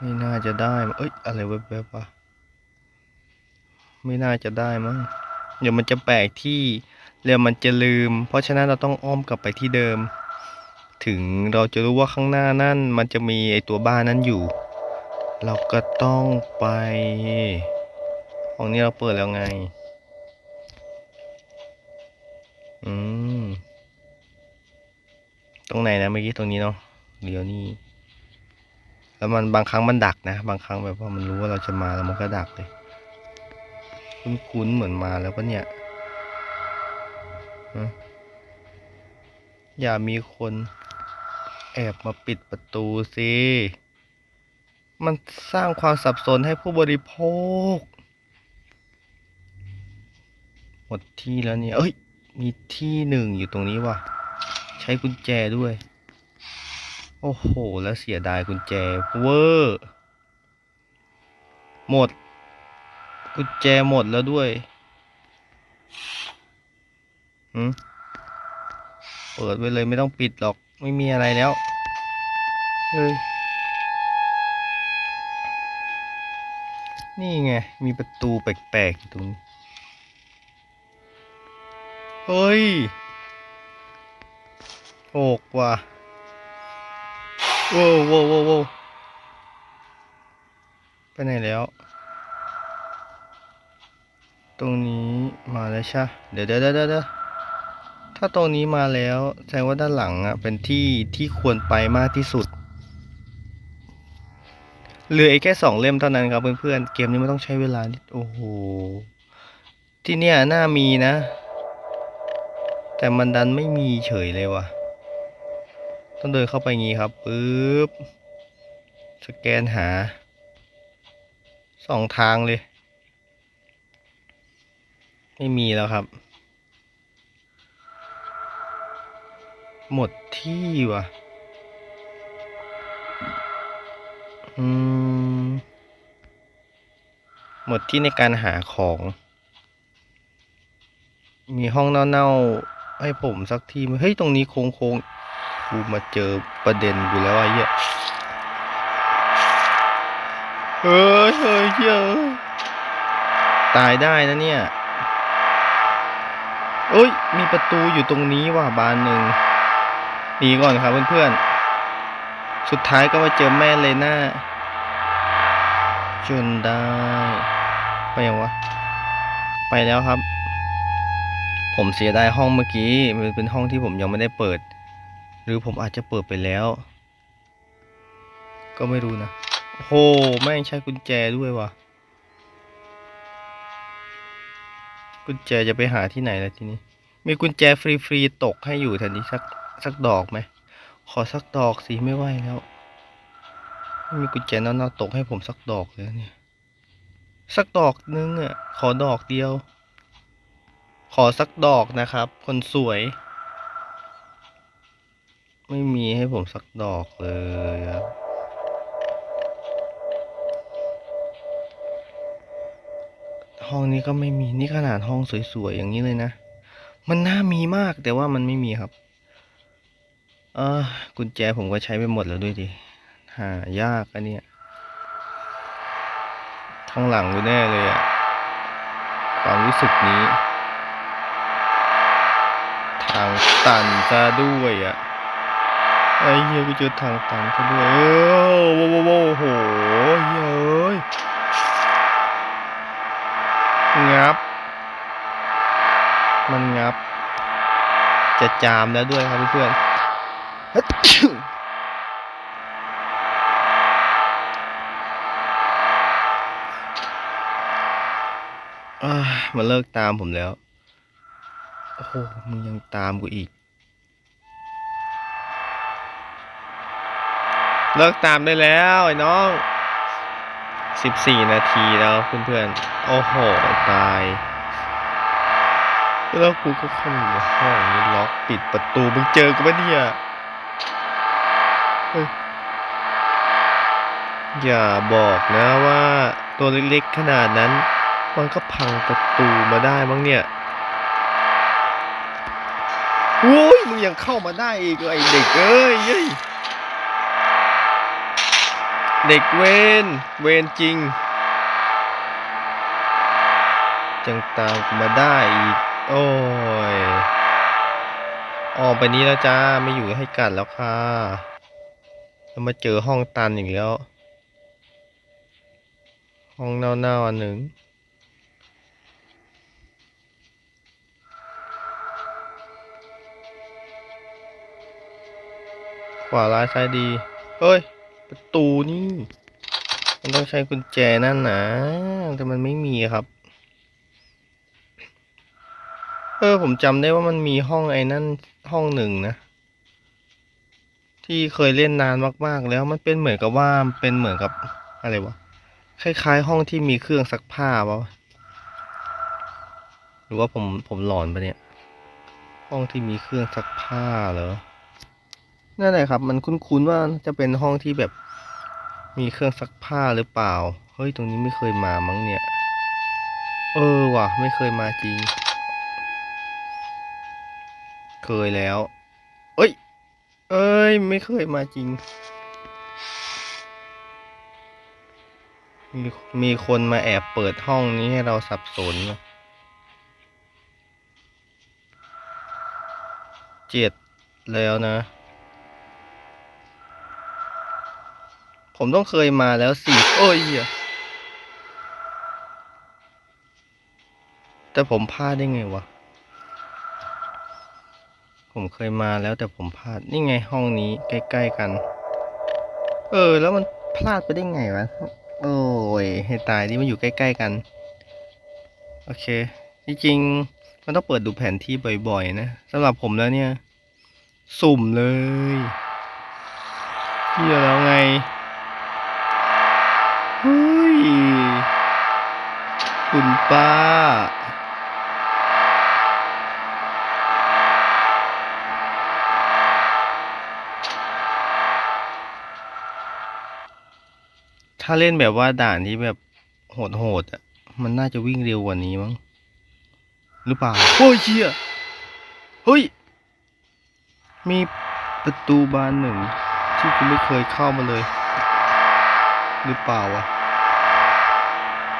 ไม่น่าจะได้ เอ้ย อะไรแวบๆวะไม่น่าจะได้มั้ง เดี๋ยวมันจะแปลกที่เดี๋ยวมันจะลืม เพราะฉะนั้นเราต้องอ้อมกลับไปที่เดิม ถึงเราจะรู้ว่าข้างหน้านั่น มันจะมีไอตัวบ้านนั้นอยู่ เราก็ต้องไปห้องนี้เราเปิดแล้วไง อืม ตรงไหนนะเมื่อกี้ตรงนี้เนาะเดี๋ยวนี้ แล้วมันบางครั้งมันดักนะ บางครั้งแบบว่ามันรู้ว่าเราจะมาแล้วมันก็ดักเลย คุ้นๆเหมือนมาแล้วปะเนี่ยอย่ามีคนแอบมาปิดประตูสิมันสร้างความสับสนให้ผู้บริโภค หมดที่แล้วเนี่ย เอ้ย มีที่หนึ่งอยู่ตรงนี้ว่ะ ใช้กุญแจด้วย โอ้โห แล้วเสียดายกุญแจเวอร์หมด กุญแจหมดแล้วด้วยหืมเปิดไว้เลยไม่ต้องปิดหรอกไม่มีอะไรแล้วเฮ้ยนี่ไง มีประตูแปลกๆตรงนี้เฮ้ยโอกว่ะ โว้วโว้วโว้โว้ไปไหนแล้ว ตรงนี้มาแล้วใช่เดี๋ยวเดี๋ยวเดี๋ยวถ้าตรงนี้มาแล้วแสดงว่าด้านหลังอะเป็นที่ที่ควรไปมากที่สุดเหลืออแค่สองเล่มเท่านั้นครับเพื่อนๆ เกมนี้ไม่ต้องใช้เวลานิดโอ้โห ที่เนี่ยน่ามีนะ แต่มันดันไม่มีเฉยเลยว่ะ ต้องเดินเข้าไปงี้ครับปึ๊บสแกนหาสองทางเลย ไม่มีแล้วครับ หมดที่ว่ะอืมหมดที่ในการหาของ มีห้องเน่าๆให้ผมสักทีเฮ้ย ตรงนี้โค้งๆ กูมาเจอประเด็นกูแล้วไอ้เหี้ยเฮ้ยเฮ้ยเฮ้ยตายได้นะเนี่ยเอ้ย มีประตูอยู่ตรงนี้ว่ะบานหนึ่งหนีก่อนครับเพื่อนๆ สุดท้ายก็มาเจอแม่เลยหน้า จนได้ ไปยังวะ ไปแล้วครับ ผมเสียดายห้องเมื่อกี้ มันเป็นห้องที่ผมยังไม่ได้เปิด หรือผมอาจจะเปิดไปแล้ว ก็ไม่รู้นะโอ้โหแม่งใช้กุญแจด้วยว่ะ กุญแจจะไปหาที่ไหนล่ะทีนี้ มีกุญแจฟรีๆตกให้อยู่แถวนี้สักสักดอกไหม ขอสักดอกสิไม่ไหวแล้วไม่มีกุญแจเน่าๆตกให้ผมสักดอกเลยเนี่ย สักดอกนึงอะ ขอดอกเดียว ขอสักดอกนะครับ คนสวย ไม่มีให้ผมสักดอกเลยครับห้องนี้ก็ไม่มีนี่ขนาดห้องสวยๆอย่างนี้เลยนะ มันน่ามีมากแต่ว่ามันไม่มีครับ เออกุญแจผมก็ใช้ไปหมดแล้วด้วยดิ หายากอันเนี้ยข้างหลังกูแน่เลยอะความรู้สึกนี้ ทางตันซะด้วยอะ ไอ้เหี้ยกูเจอทางตันซะด้วยเออโว้โว้โว้โหเฮ้ยเอ้ยงับ มันงับ จะจามแล้วด้วยครับเพื่อนๆฮัทชิวอ่ามันเลิกตามผมแล้ว โอ้โห มึงยังตามกูอีก เลิกตามได้แล้วไอ้น้องสิบสี่นาทีแล้วเพื่อนๆ โอ้โห ตายแล้วกูก็เข้าอยู่ในห้องนี้ล็อกปิดประตูมึงเจอกูปะเนี่ยเฮ้ยอย่าบอกนะว่าตัวเล็กๆขนาดนั้น มันก็พังประตูมาได้มั้งเนี่ยโอ้ยมึงยังเข้ามาได้อีกเหรอไอเด็กเอ้ย เด็กเวนเวนจริง จังตามมาได้อีก โอ้ย ออกไปนี้แล้วจ้า ไม่อยู่ให้กัดแล้วค่ะแล้วมาเจอห้องตันอีกแล้ว ห้องเน่าๆอันหนึ่งขวาร้ายซ้ายดีเฮ้ย ประตูนี่ มันต้องใช้กุญแจนั่นนะแต่มันไม่มีครับ เออผมจำได้ว่ามันมีห้องไอ้นั่นห้องหนึ่งนะ ที่เคยเล่นนานมากๆ แล้วมันเป็นเหมือนกับว่าเป็นเหมือนกับอะไรวะคล้ายๆ ห้องที่มีเครื่องซักผ้าปะวะหรือว่าผมผมหลอนปะเนี่ย ห้องที่มีเครื่องซักผ้าเหรอ นั่นแหละครับ มันคุ้นๆว่าจะเป็นห้องที่แบบมีเครื่องซักผ้าหรือเปล่า เฮ้ย ตรงนี้ไม่เคยมามั้งเนี่ย เออว่ะ ไม่เคยมาจริง เคยแล้ว เอ้ย เอ้ย ไม่เคยมาจริง มีมีคนมาแอบเปิดห้องนี้ให้เราสับสน เจ็ดแล้วนะ ผมต้องเคยมาแล้วสิโอ้ยเฮียแต่ผมพลาดได้ไงวะ ผมเคยมาแล้วแต่ผมพลาด นี่ไงห้องนี้ใกล้ๆกัน เออ แล้วมันพลาดไปได้ไงวะ โอ้ย ให้ตายที่มันอยู่ใกล้ๆกัน โอเค จริงๆ มันต้องเปิดดูแผนที่บ่อยๆ นะสำหรับผมแล้วเนี่ย สุ่มเลยเที่ยแล้วไง คุณป้า ถ้าเล่นแบบว่าด่านที่แบบโหดๆอะ มันน่าจะวิ่งเร็วกว่านี้มั้ง หรือเปล่า โอ้ยเชี่ยเฮ้ย มีประตูบานหนึ่ง ที่กูไม่เคยเข้ามาเลย หรือเปล่าวะ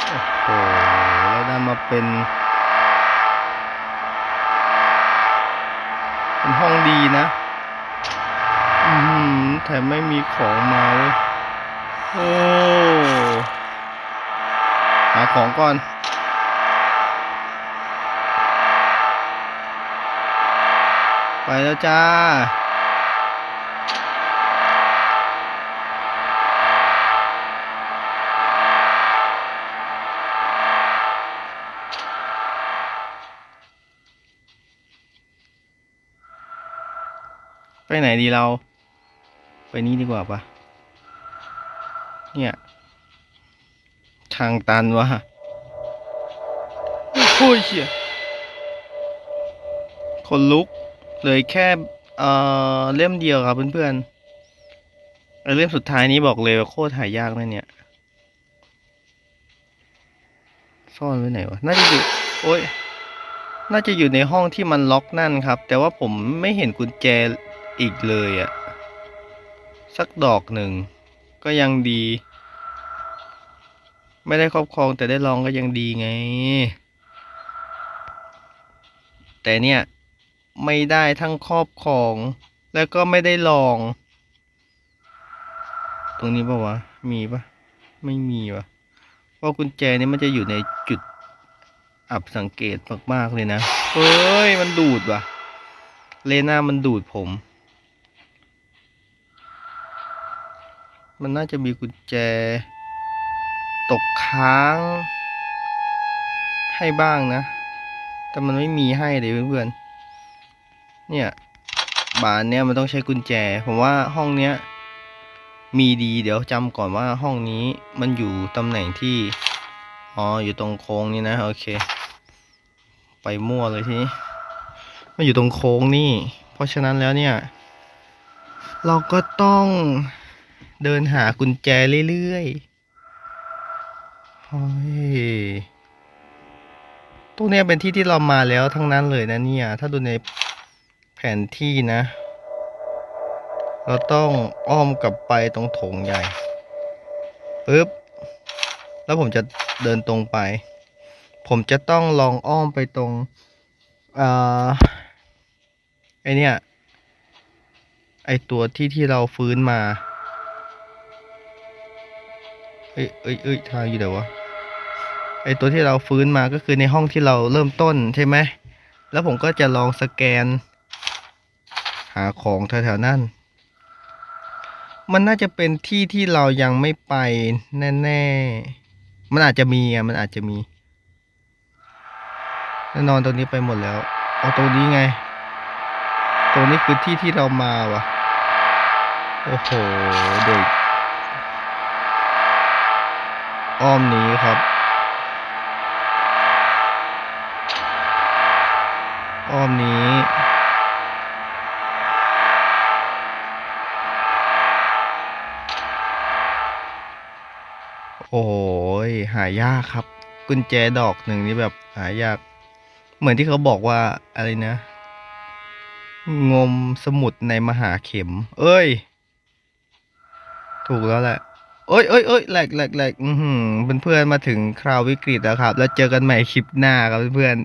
โอ้โหแล้วได้มาเป็น เป็นห้องดีนะ อือหือแถมไม่มีของมาเว้ยโอ้หาของก่อนไปแล้วจ้า ไปไหนดีเรา ไปนี้ดีกว่าปะเนี่ย ทางตันวะโอ้ยเชี่ยคนลุกเลยแค่เอ่อเล่มเดียวครับเพื่อนๆไอ้เล่มสุดท้ายนี้บอกเลยว่าโคตรหายากนะเนี่ย ซ่อนไว้ไหนวะ น่าจะอยู่ โอ้ยน่าจะอยู่ในห้องที่มันล็อกนั่นครับ แต่ว่าผมไม่เห็นกุญแจ อีกเลยอะสักดอกหนึ่ง ก็ยังดี ไม่ได้ครอบครองแต่ได้ลองก็ยังดีไง แต่เนี่ยไม่ได้ทั้งครอบครอง แล้วก็ไม่ได้ลอง ตรงนี้ปะวะ มีปะไม่มีวะเพราะกุญแจนี่มันจะอยู่ในจุดอับสังเกตมากๆเลยนะ เฮ้ย มันดูดว่ะ เลน่ามันดูดผม มันน่าจะมีกุญแจ ตกค้าง ให้บ้างนะ แต่มันไม่มีให้เลยเพื่อนๆ เนี่ย บานเนี้ยมันต้องใช้กุญแจ ผมว่าห้องเนี้ย มีดีเดี๋ยวจำก่อนว่าห้องนี้มันอยู่ตำแหน่งที่ อ๋อ อยู่ตรงโค้งนี่นะ โอเค ไปมั่วเลยทีนี้มันอยู่ตรงโค้งนี่ เพราะฉะนั้นแล้วเนี่ย เราก็ต้อง เดินหากุญแจเรื่อยๆเฮ้ยตรงนี้เป็นที่ที่เรามาแล้วทั้งนั้นเลยนะเนี่ย ถ้าดูในแผนที่นะ เราต้องอ้อมกลับไปตรงโถงใหญ่ปึ๊บ แล้วผมจะเดินตรงไป ผมจะต้องลองอ้อมไปตรงอ่อไอเนี่ย ไอตัวที่ที่เราฟื้นมา อ้ยเอ้ยเอ้ยทางอยู่เดี๋ยววะไอตัวที่เราฟื้นมาก็คือในห้องที่เราเริ่มต้นใช่ไหม แล้วผมก็จะลองสแกน หาของแถวๆนั่น มันน่าจะเป็นที่ที่เรายังไม่ไปแน่ๆ มันอาจจะมีอะ มันอาจจะมีแน่นอนตรงนี้ไปหมดแล้ว เอาตรงนี้ไง ตรงนี้คือที่ที่เรามาว่ะโอ้โห เด็ก อ้อมนี้ครับ อ้อมนี้ โอ้ยหายากครับ กุญแจดอกหนึ่งนี่แบบหายาก เหมือนที่เขาบอกว่าอะไรนะ งมสมุดในมหาเข็ม เอ้ย ถูกแล้วแหละ โอ้ยโอ้ยโอ้ยแหลกแหลกแหลกอือหือเพื่อนๆมาถึงคราววิกฤตแล้วครับ แล้วเจอกันใหม่คลิปหน้าครับเพื่อน